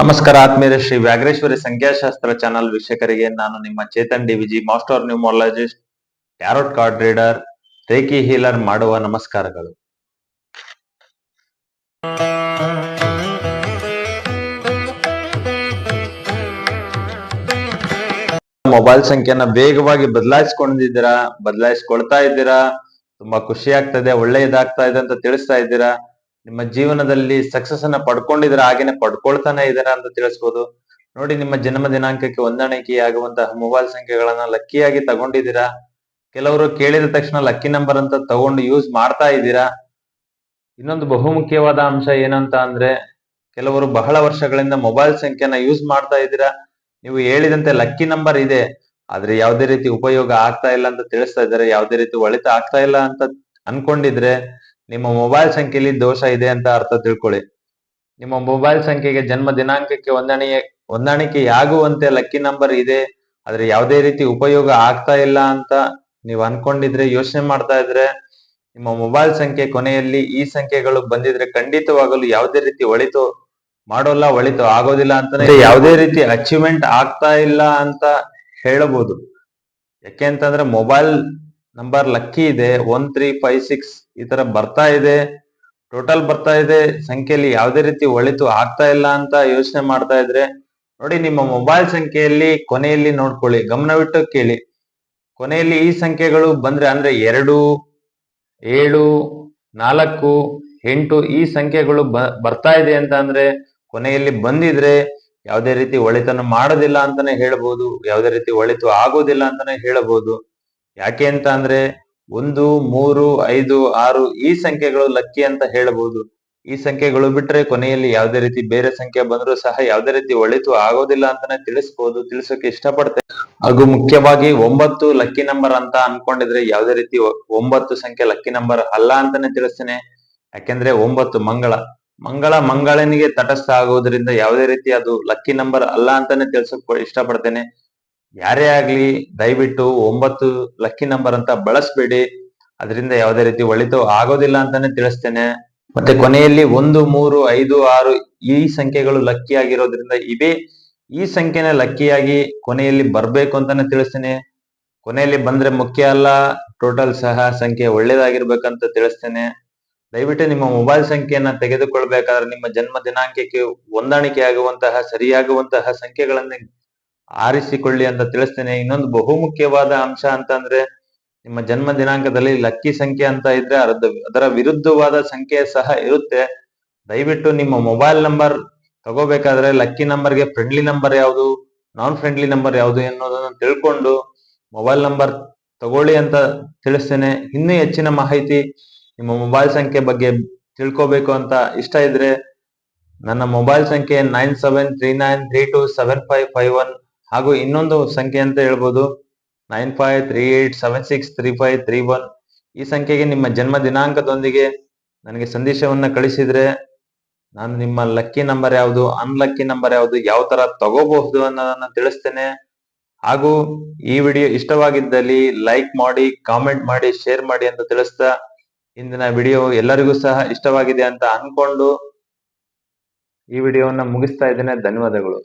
ನಮಸ್ಕಾರ ಆತ್ಮೀಯರೇ, ಶ್ರೀ ವ್ಯಾಘ್ರೇಶ್ವರಿ ಸಂಖ್ಯಾಶಾಸ್ತ್ರ ಚಾನಲ್ ವೀಕ್ಷಕರಿಗೆ ನಾನು ನಿಮ್ಮ Chetan DVG, master numerologist tarot card reader, reiki healer ಮಾಡುವ ನಮಸ್ಕಾರಗಳು. ಮೊಬೈಲ್ ಸಂಖ್ಯೆನ ವೇಗವಾಗಿ ಬದಲಾಯಿಸ್ಕೊಂಡಿದ್ದೀರಾ? ಬದಲಾಯಿಸ್ಕೊಳ್ತಾ ಇದ್ದೀರಾ? ತುಂಬಾ ಖುಷಿ ಆಗ್ತದೆ ಒಳ್ಳೆ ಇದಾಗ್ತಾ ಇದೆ ಅಂತ ತಿಳಿಸ್ತಾ ಇದ್ದೀರಾ? ನಿಮ್ಮ ಜೀವನದಲ್ಲಿ ಸಕ್ಸಸ್ ಅನ್ನ ಪಡ್ಕೊಂಡಿದ್ದೀರಾ? ಹಾಗೇನೆ ಪಡ್ಕೊಳ್ತಾನೆ ಇದ್ದೀರಾ ಅಂತ ತಿಳಿಸ್ಬೋದು. ನೋಡಿ, ನಿಮ್ಮ ಜನ್ಮ ದಿನಾಂಕಕ್ಕೆ ಹೊಂದಾಣಿಕೆಯಾಗುವಂತಹ ಮೊಬೈಲ್ ಸಂಖ್ಯೆಗಳನ್ನ ಲಕ್ಕಿಯಾಗಿ ತಗೊಂಡಿದ್ದೀರಾ? ಕೆಲವರು ಕೇಳಿದ ತಕ್ಷಣ ಲಕ್ಕಿ ನಂಬರ್ ಅಂತ ತಗೊಂಡು ಯೂಸ್ ಮಾಡ್ತಾ ಇದ್ದೀರಾ? ಇನ್ನೊಂದು ಬಹುಮುಖ್ಯವಾದ ಅಂಶ ಏನಂತ ಅಂದ್ರೆ, ಕೆಲವರು ಬಹಳ ವರ್ಷಗಳಿಂದ ಮೊಬೈಲ್ ಸಂಖ್ಯೆನ ಯೂಸ್ ಮಾಡ್ತಾ ಇದ್ದೀರಾ? ನೀವು ಹೇಳಿದಂತೆ ಲಕ್ಕಿ ನಂಬರ್ ಇದೆ. ಆದ್ರೆ ಯಾವುದೇ ರೀತಿ ಉಪಯೋಗ ಆಗ್ತಾ ಇಲ್ಲ ಅಂತ ತಿಳಿಸ್ತಾ ಇದ್ದಾರೆ. ಯಾವುದೇ ರೀತಿ ಒಳಿತ ಆಗ್ತಾ ಇಲ್ಲ ಅಂತ ಅನ್ಕೊಂಡಿದ್ರೆ ನಿಮ್ಮ ಮೊಬೈಲ್ ಸಂಖ್ಯೆಯಲ್ಲಿ ದೋಷ ಇದೆ ಅಂತ ಅರ್ಥ ತಿಳ್ಕೊಳ್ಳಿ. ನಿಮ್ಮ ಮೊಬೈಲ್ ಸಂಖ್ಯೆಗೆ ಜನ್ಮ ದಿನಾಂಕಕ್ಕೆ ಹೊಂದಾಣಿಕೆ ಆಗುವಂತೆ ಲಕ್ಕಿ ನಂಬರ್ ಇದೆ. ಆದ್ರೆ ಯಾವುದೇ ರೀತಿ ಉಪಯೋಗ ಆಗ್ತಾ ಇಲ್ಲ ಅಂತ ನೀವು ಅನ್ಕೊಂಡಿದ್ರೆ, ಯೋಚನೆ ಮಾಡ್ತಾ ಇದ್ರೆ ನಿಮ್ಮ ಮೊಬೈಲ್ ಸಂಖ್ಯೆ ಕೊನೆಯಲ್ಲಿ ಈ ಸಂಖ್ಯೆಗಳು ಬಂದಿದ್ರೆ ಖಂಡಿತವಾಗಲು ಯಾವುದೇ ರೀತಿ ಒಳಿತು ಮಾಡೋಲ್ಲ ಒಳಿತು ಆಗೋದಿಲ್ಲ ಅಂತ ಯಾವುದೇ ರೀತಿ ಅಚೀವ್ಮೆಂಟ್ ಆಗ್ತಾ ಇಲ್ಲ ಅಂತ ಹೇಳಬಹುದು ಯಾಕೆ ಅಂತಂದ್ರೆ ಮೊಬೈಲ್ ನಂಬರ್ ಲಕ್ಕಿ ಇದೆ ಒನ್ ತ್ರೀ ಫೈವ್ ಸಿಕ್ಸ್ ಈ ತರ ಬರ್ತಾ ಇದೆ. ಟೋಟಲ್ ಬರ್ತಾ ಇದೆ ಸಂಖ್ಯೆಯಲ್ಲಿ ಯಾವುದೇ ರೀತಿ ಒಳಿತು ಆಗ್ತಾ ಇಲ್ಲ ಅಂತ ಯೋಚನೆ ಮಾಡ್ತಾ ಇದ್ರೆ ನೋಡಿ ನಿಮ್ಮ ಮೊಬೈಲ್ ಸಂಖ್ಯೆಯಲ್ಲಿ ಕೊನೆಯಲ್ಲಿ ನೋಡ್ಕೊಳ್ಳಿ ಗಮನವಿಟ್ಟು ಕೇಳಿ. ಕೊನೆಯಲ್ಲಿ ಈ ಸಂಖ್ಯೆಗಳು ಬಂದ್ರೆ ಅಂದ್ರೆ ಎರಡು ಏಳು ನಾಲ್ಕು ಎಂಟು ಈ ಸಂಖ್ಯೆಗಳು ಬ ಬರ್ತಾ ಇದೆ ಅಂತ ಅಂದ್ರೆ ಕೊನೆಯಲ್ಲಿ ಬಂದಿದ್ರೆ ಯಾವುದೇ ರೀತಿ ಒಳಿತನ ಮಾಡೋದಿಲ್ಲ ಅಂತಾನೆ ಹೇಳ್ಬೋದು, ಯಾವುದೇ ರೀತಿ ಒಳಿತು ಆಗೋದಿಲ್ಲ ಅಂತಾನೆ ಹೇಳಬಹುದು ಯಾಕೆ ಅಂತ ಅಂದ್ರೆ ಒಂದು, ಮೂರು, ಐದು, ಆರು ಈ ಸಂಖ್ಯೆಗಳು ಲಕ್ಕಿ ಅಂತ ಹೇಳಬಹುದು ಈ ಸಂಖ್ಯೆಗಳು ಬಿಟ್ರೆ ಕೊನೆಯಲ್ಲಿ ಯಾವುದೇ ರೀತಿ ಬೇರೆ ಸಂಖ್ಯೆ ಬಂದರೂ ಸಹ ಯಾವುದೇ ರೀತಿ ಒಳಿತು ಆಗೋದಿಲ್ಲ ಅಂತಾನೆ ತಿಳಿಸ್ಬೋದು, ತಿಳಿಸೋಕೆ ಇಷ್ಟಪಡ್ತೇನೆ. ಹಾಗೂ ಮುಖ್ಯವಾಗಿ ಒಂಬತ್ತು ಲಕ್ಕಿ ನಂಬರ್ ಅಂತ ಅನ್ಕೊಂಡಿದ್ರೆ ಯಾವುದೇ ರೀತಿ ಒಂಬತ್ತು ಸಂಖ್ಯೆ ಲಕ್ಕಿ ನಂಬರ್ ಅಲ್ಲ ಅಂತಾನೆ ತಿಳಿಸ್ತೇನೆ. ಯಾಕೆಂದ್ರೆ ಒಂಬತ್ತು ಮಂಗಳ. ಮಂಗಳ ಮಂಗಳನಿಗೆ ತಟಸ್ಥ ಆಗುವುದರಿಂದ ಯಾವುದೇ ರೀತಿ ಅದು ಲಕ್ಕಿ ನಂಬರ್ ಅಲ್ಲ ಅಂತಾನೆ ತಿಳ್ಸಕ್ ಇಷ್ಟಪಡ್ತೇನೆ. ಯಾರೇ ಆಗ್ಲಿ, ದಯವಿಟ್ಟು ಒಂಬತ್ತು ಲಕ್ಕಿ ನಂಬರ್ ಅಂತ ಬಳಸ್ಬೇಡಿ. ಅದರಿಂದ ಯಾವುದೇ ರೀತಿ ಒಳಿತು ಆಗೋದಿಲ್ಲ ಅಂತಾನೆ ತಿಳಿಸ್ತೇನೆ. ಮತ್ತೆ ಕೊನೆಯಲ್ಲಿ ಒಂದು, ಮೂರು, ಐದು, ಆರು ಈ ಸಂಖ್ಯೆಗಳು ಲಕ್ಕಿ ಆಗಿರೋದ್ರಿಂದ ಇವೇ ಈ ಸಂಖ್ಯೆನ ಲಕ್ಕಿಯಾಗಿ ಕೊನೆಯಲ್ಲಿ ಬರ್ಬೇಕು ಅಂತಾನೆ ತಿಳಿಸ್ತೇನೆ. ಕೊನೆಯಲ್ಲಿ ಬಂದ್ರೆ ಮುಖ್ಯ ಅಲ್ಲ ಟೋಟಲ್ ಸಹ ಸಂಖ್ಯೆ ಒಳ್ಳೇದಾಗಿರ್ಬೇಕಂತ ತಿಳಿಸ್ತೇನೆ. ದಯವಿಟ್ಟು ನಿಮ್ಮ ಮೊಬೈಲ್ ಸಂಖ್ಯೆಯನ್ನ ತೆಗೆದುಕೊಳ್ಬೇಕಾದ್ರೆ ನಿಮ್ಮ ಜನ್ಮ ದಿನಾಂಕಕ್ಕೆ ಹೊಂದಾಣಿಕೆ ಆಗುವಂತಹ ಸರಿಯಾಗುವಂತಹ ಸಂಖ್ಯೆಗಳನ್ನ ಆರಿಸಿಕೊಳ್ಳಿ ಅಂತ ತಿಳಿಸ್ತೇನೆ. ಇನ್ನೊಂದು ಬಹುಮುಖ್ಯವಾದ ಅಂಶ ಅಂತಂದ್ರೆ, ನಿಮ್ಮ ಜನ್ಮ ದಿನಾಂಕದಲ್ಲಿ ಲಕ್ಕಿ ಸಂಖ್ಯೆ ಅಂತ ಇದ್ರೆ ಅದರ ವಿರುದ್ಧವಾದ ಸಂಖ್ಯೆ ಸಹ ಇರುತ್ತೆ. ದಯವಿಟ್ಟು ನಿಮ್ಮ ಮೊಬೈಲ್ ನಂಬರ್ ತಗೋಬೇಕಾದ್ರೆ ಲಕ್ಕಿ ನಂಬರ್ಗೆ ಫ್ರೆಂಡ್ಲಿ ನಂಬರ್ ಯಾವುದು ನಾನ್ ಫ್ರೆಂಡ್ಲಿ ನಂಬರ್ ಯಾವುದು ಎನ್ನುವುದನ್ನು ತಿಳ್ಕೊಂಡು ಮೊಬೈಲ್ ನಂಬರ್ ತಗೊಳ್ಳಿ ಅಂತ ತಿಳಿಸ್ತೇನೆ. ಇನ್ನೂ ಹೆಚ್ಚಿನ ಮಾಹಿತಿ ನಿಮ್ಮ ಮೊಬೈಲ್ ಸಂಖ್ಯೆ ಬಗ್ಗೆ ತಿಳ್ಕೋಬೇಕು ಅಂತ ಇಷ್ಟ ಇದ್ರೆ ನನ್ನ ಮೊಬೈಲ್ ಸಂಖ್ಯೆ nine seven three nine three two seven five five one ಹಾಗೂ ಇನ್ನೊಂದು ಸಂಖ್ಯೆ ಅಂತ ಹೇಳ್ಬೋದು nine five three eight seven six three five three one ಈ ಸಂಖ್ಯೆಗೆ ನಿಮ್ಮ ಜನ್ಮ ದಿನಾಂಕದೊಂದಿಗೆ ನನಗೆ ಸಂದೇಶವನ್ನ ಕಳಿಸಿದ್ರೆ ನಾನು ನಿಮ್ಮ ಲಕ್ಕಿ ನಂಬರ್ ಯಾವುದು ಅನ್ಲಕ್ಕಿ ನಂಬರ್ ಯಾವುದು, ಯಾವ ತರ ತಗೋಬಹುದು ಅನ್ನೋದನ್ನ ತಿಳಿಸ್ತೇನೆ. ಹಾಗೂ ಈ ವಿಡಿಯೋ ಇಷ್ಟವಾಗಿದ್ದಲ್ಲಿ ಲೈಕ್ ಮಾಡಿ ಕಾಮೆಂಟ್ ಮಾಡಿ ಶೇರ್ ಮಾಡಿ ಅಂತ ತಿಳಿಸ್ತಾ ಇಂದಿನ ವಿಡಿಯೋ ಎಲ್ಲರಿಗೂ ಸಹ ಇಷ್ಟವಾಗಿದೆ ಅಂತ ಅನ್ಕೊಂಡು ಈ ವಿಡಿಯೋವನ್ನ ಮುಗಿಸ್ತಾ ಇದ್ದೇನೆ. ಧನ್ಯವಾದಗಳು.